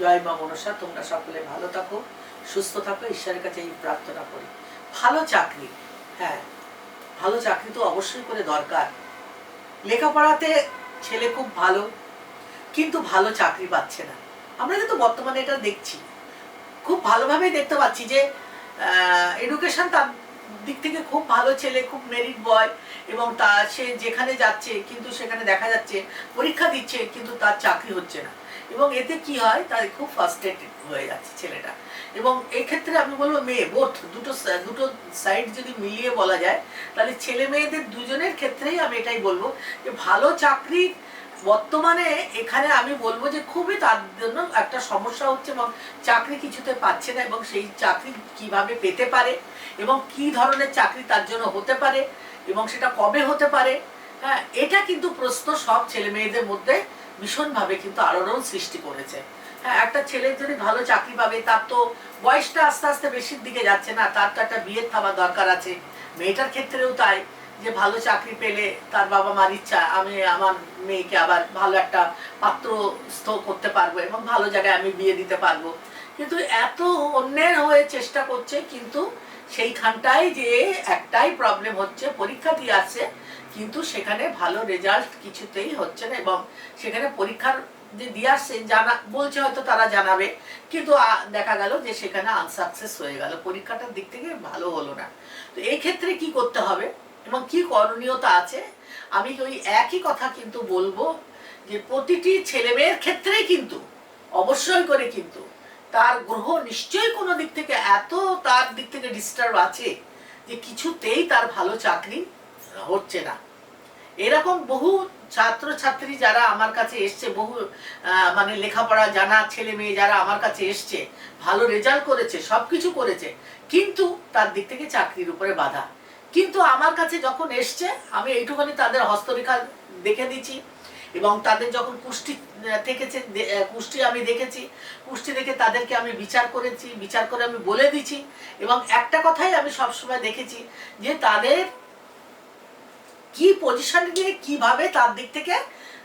জয় মা মনসা, তোমরা সকলে ভালো থাকো, সুস্থ থাকো, ঈশ্বরের কাছে এই প্রার্থনা করি। ভালো চাকরি হ্যাঁ ভালো চাকরি তো অবশ্যই করে দরকার। লেখাপড়াতে ছেলে খুব ভালো, কিন্তু ভালো চাকরি পাচ্ছে না। আমরা কিন্তু বর্তমানে এটা দেখছি। খুব ভালোভাবেই দেখতে পাচ্ছি যে এডুকেশন তার দিক থেকে খুব ভালো ছেলে, খুব মেরিট বয় এবং তা সে যেখানে যাচ্ছে, কিন্তু সেখানে দেখা যাচ্ছে, পরীক্ষা দিচ্ছে, কিন্তু তার চাকরি হচ্ছে না। এবং এতে কি হয়? তার খুব ফার্স্ট্রেটেড হয়ে যাচ্ছে ছেলেটা। এবং এক্ষেত্রে আমি বলব মেয়ে বোথ দুটো দুটো সাইড যদি মিলিয়ে বলা যায়, তাহলে ছেলে মেয়েদের দুজনের ক্ষেত্রেই আমি এটাই বলব যে ভালো চাকরি বর্তমানে এখানে আমি বলব যে খুবই তার জন্য একটা সমস্যা হচ্ছে এবং চাকরি কিছুতে পাচ্ছে না এবং সেই চাকরি কীভাবে পেতে পারে এবং কি ধরনের চাকরি তার জন্য হতে পারে এবং সেটা কবে হতে পারে। হ্যাঁ এটা কিন্তু প্রশ্ন সব ছেলে মেয়েদের মধ্যে ভীষণভাবে কিন্তু আলোড়ন সৃষ্টি করেছে। হ্যাঁ একটা ছেলে যদি ভালো চাকরি পাবে, তার তো বয়সটা আস্তে আস্তে বেশির দিকে যাচ্ছে না, তার তো একটা বিয়ের থাবার দরকার আছে। মেয়েটার ক্ষেত্রেও তাই যে ভালো চাকরি পেলে তার বাবা মার ইচ্ছা, আমি আমার মেয়েকে আবার ভালো একটা পাত্রস্থ করতে পারব এবং ভালো জায়গায় আমি বিয়ে দিতে পারব। কিন্তু এত অন্যের হয়ে চেষ্টা করছে, কিন্তু সেইখানটায় যে একটাই প্রবলেম হচ্ছে, পরীক্ষা দিয়ে আসছে কিন্তু সেখানে ভালো রেজাল্ট কিছুতেই হচ্ছে না এবং সেখানে পরীক্ষার যে দিয়ে আসছে, জানা, বলছে হয়তো তারা জানাবে, কিন্তু দেখা গেল যে সেখানে আনসাকসেস হয়ে গেল। পরীক্ষাটার দিক থেকে ভালো হলো না। তো এই ক্ষেত্রে কি করতে হবে এবং কি করণীয়তা আছে? আমি ওই একই কথা কিন্তু বলব যে প্রতিটি ছেলে মেয়ের ক্ষেত্রেই কিন্তু, অবশ্যই করে কিন্তু, তার গ্রহ নিশ্চয়ই কোনো দিক থেকে এত তার দিক থেকে ডিস্টার্ব আছে যে কিছুতেই তার ভালো চাকরি হচ্ছে না। এরকম বহু ছাত্র ছাত্রী যারা আমার কাছে এসছে, বহু মানে লেখাপড়া জানা ছেলে মেয়ে যারা আমার কাছে এসছে, ভালো রেজাল্ট করেছে সব কিছু করেছে, কিন্তু তার দিক থেকে চাকরির উপরে বাধা। কিন্তু আমার কাছে যখন এসছে, আমি এইটুখানি তাদের হস্তরেখা দেখে দিচ্ছি এবং তাদের যখন পুষ্টি থেকেছে পুষ্টি আমি দেখেছি পুষ্টি দেখে তাদেরকে আমি বিচার করেছি, বিচার করে আমি বলে দিচ্ছি এবং একটা কথাই আমি সবসময় দেখেছি যে তাদের কি পজিশন নিয়ে, কীভাবে তার দিক থেকে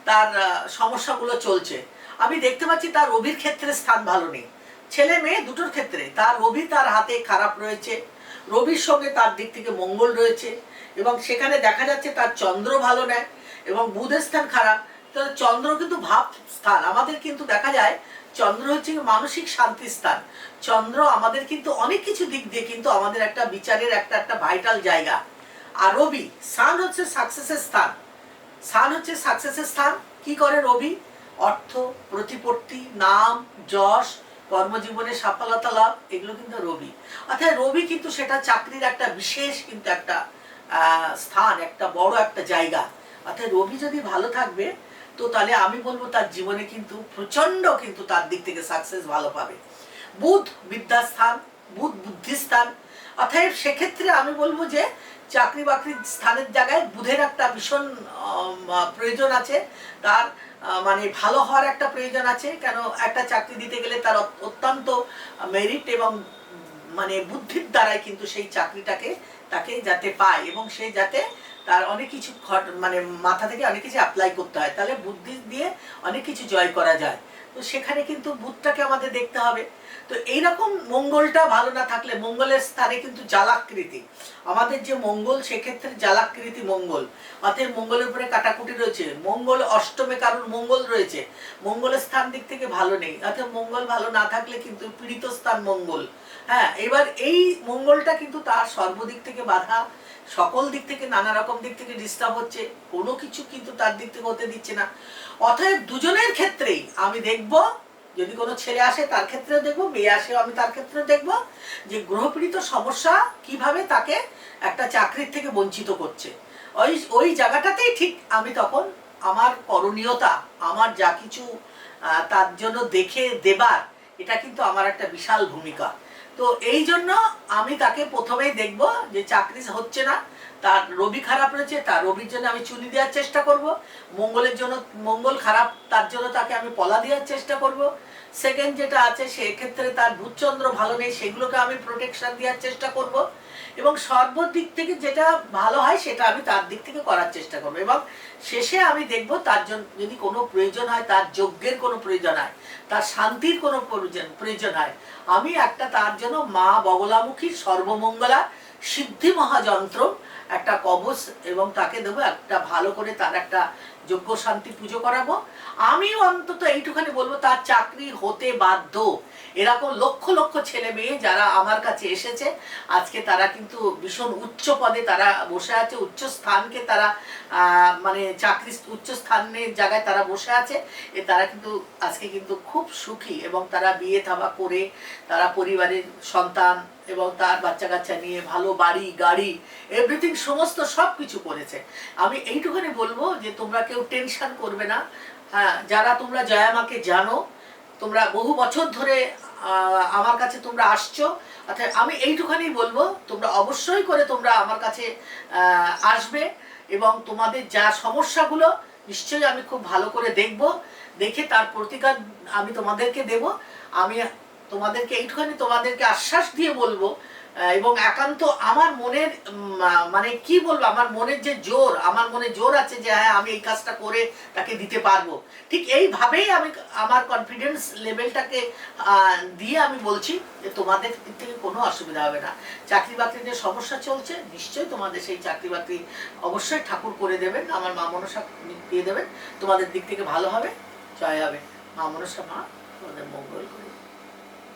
তার সমস্যাগুলো চলছে। আমি দেখতে পাচ্ছি তার রবির ক্ষেত্রে স্থান ভালো নেই। ছেলে মেয়ে দুটোর ক্ষেত্রে, তার রবি তার হাতে খারাপ রয়েছে, রবির সঙ্গে তার দিক থেকে মঙ্গল রয়েছে এবং সেখানে দেখা যাচ্ছে তার চন্দ্র ভালো নেয় এবং বুধের স্থান খারাপ। তাহলে চন্দ্র কিন্তু ভাব স্থান, আমাদের কিন্তু দেখা যায় চন্দ্র হচ্ছে মানসিক শান্তি স্থান। চন্দ্র আমাদের কিন্তু অনেক কিছু দিক দিয়ে কিন্তু আমাদের একটা বিচারের একটা একটা ভাইটাল জায়গা। আর রবি, সান হচ্ছে সাকসেসের স্থান। সান হচ্ছে সাকসেসের স্থান, কি করে রবি? অর্থ, প্রতিপত্তি, নাম, যশ, কর্মজীবনে সফলতা লাভ, এগুলো কিন্তু রবি। অর্থাৎ রবি কিন্তু সেটা চাকরির একটা বিশেষ কিন্তু একটা স্থান, একটা বড় একটা জায়গা। অর্থাৎ রবি যদি ভালো থাকবে, তো তাহলে আমি বলব তার জীবনে কিন্তু প্রচণ্ড কিন্তু তার দিক থেকে সাকসেস ভালো পাবে। বুধ বিদ্যাস্থান, বুধ বুদ্ধিস্থান অতএব সেক্ষেত্রে আমি বলব যে চাকরি বাকরির স্থানের জায়গায় বুধের একটা ভীষণ প্রয়োজন আছে। তার মানে ভালো হওয়ার একটা প্রয়োজন আছে। কেন একটা চাকরি দিতে গেলে তার অত্যন্ত মেরিট এবং মানে বুদ্ধির দ্বারাই কিন্তু সেই চাকরিটাকে তাকে যাতে পায় এবং সে যাতে তার অনেক কিছু মানে মাথা থেকে অনেক কিছু অ্যাপ্লাই করতে হয়। তাহলে বুদ্ধি দিয়ে অনেক কিছু জয় করা যায়। তো সেখানে কিন্তু বুধটাকে আমাদের দেখতে হবে। তো এইরকম মঙ্গলটা ভালো না থাকলে মঙ্গলের স্থানে কিন্তু জালাকৃতি। আমাদের যে মঙ্গল, সেক্ষেত্রে জালাকৃতি মঙ্গল। অতএব মঙ্গলের উপরে কাটাকুটি রয়েছে। মঙ্গল অষ্টমে কারণ মঙ্গল রয়েছে। মঙ্গলের স্থান দিক থেকে ভালো নেই। অর্থাৎ মঙ্গল ভালো না থাকলে কিন্তু পীড়িত স্থান মঙ্গল। হ্যাঁ এবার এই মঙ্গলটা কিন্তু তার সর্বদিক থেকে বাধা। সকল দিক থেকে নানা রকম দিক থেকে ডিস্টার্ব হচ্ছে। কোনো কিছু কিন্তু তার দিক থেকে হতে দিচ্ছে না। অতএব দুজনের ক্ষেত্রেই আমি দেখব যদি কোনো ছেলে আসে, তার ক্ষেত্রে দেখব। মেয়ে আসেও আমি তার ক্ষেত্রেও দেখব যে গ্রহপীড়িত সমস্যা কীভাবে তাকে একটা চাকরির থেকে বঞ্চিত করছে। ওই ওই জায়গাটাতেই ঠিক আমি তখন আমার করণীয়তা, আমার যা কিছু তার জন্য দেখে দেবার, এটা কিন্তু আমার একটা বিশাল ভূমিকা। তো এই জন্য আমি তাকে প্রথমেই দেখব যে চাকরি হচ্ছে না, তার রবি খারাপ রয়েছে, তার রবির জন্য আমি চুনি দেওয়ার চেষ্টা করব, মঙ্গলের জন্য, মঙ্গল খারাপ, তার জন্য তাকে আমি পলা দেওয়ার চেষ্টা করব। সেকেন্ড যেটা আছে, সেক্ষেত্রে তার ভূচন্দ্র ভালো নেই, সেগুলোকে আমি প্রোটেকশন দেওয়ার চেষ্টা করব। এবং সর্বদিক থেকে যেটা ভালো হয়, সেটা আমি তার দিক থেকে করার চেষ্টা করব। এবং শেষে আমি দেখব তার জন্য যদি কোনো প্রয়োজন হয়, তার যজ্ঞের কোনো প্রয়োজন হয়, তার শান্তির কোনো প্রয়োজন প্রয়োজন হয়, আমি একটা তার জন্য মা বগলামুখী সর্বমঙ্গলা সিদ্ধি মহাযন্ত্র একটা কবচ এবং তাকে দেবো, একটা ভালো করে তার একটা যোগ্য শান্তি পুজো করাবো। আমিও অন্তত এইটুখানি বলব, তার চাকরি হতে বাধ্য। এরকম লক্ষ লক্ষ ছেলে মেয়ে যারা আমার কাছে এসেছে, আজকে তারা কিন্তু ভীষণ উচ্চ পদে তারা বসে আছে, উচ্চ স্থানকে তারা মানে চাকরি উচ্চ স্থানের জায়গায় তারা বসে আছে। এ তারা কিন্তু আজকে কিন্তু খুব সুখী এবং তারা বিয়ে থাবা করে তারা পরিবারের সন্তান এবং তার বাচ্চা কাচ্চা নিয়ে ভালো বাড়ি, গাড়ি এভরিথিং সমস্ত সব কিছু করেছে। আমি এইটুখানি বলব যে তোমরা কেউ টেনশন করবে না। হ্যাঁ যারা তোমরা জয়ামাকে জানো, তোমরা বহু বছর ধরে আমার কাছে তোমরা আসছো। অর্থাৎ আমি এইটুখানি বলব, তোমরা অবশ্যই করে তোমরা আমার কাছে আসবে এবং তোমাদের যা সমস্যাগুলো নিশ্চয়ই আমি খুব ভালো করে দেখব। দেখে তার প্রতিকার আমি তোমাদেরকে দেব। আমি তোমাদেরকে এইটুখানি তোমাদেরকে আশ্বাস দিয়ে বলব এবং একান্ত আমার মনের মানে কি বলব, আমার মনের যে জোর, আমার মনে জোর আছে যে হ্যাঁ আমি এই কাজটা করে তাকে দিতে পারব। ঠিক এইভাবেই আমি আমার কনফিডেন্স লেভেলটাকে দিয়ে আমি বলছি যে তোমাদের দিক থেকে কোনো অসুবিধা হবে না। চাকরি বাকরির যে সমস্যা চলছে, নিশ্চয়ই তোমাদের সেই চাকরি বাকরি অবশ্যই ঠাকুর করে দেবেন। আমার মা মনসা দিয়ে দেবেন। তোমাদের দিক থেকে ভালো হবে, জয় হবে। মা মনসা, মা তোমাদের মঙ্গল।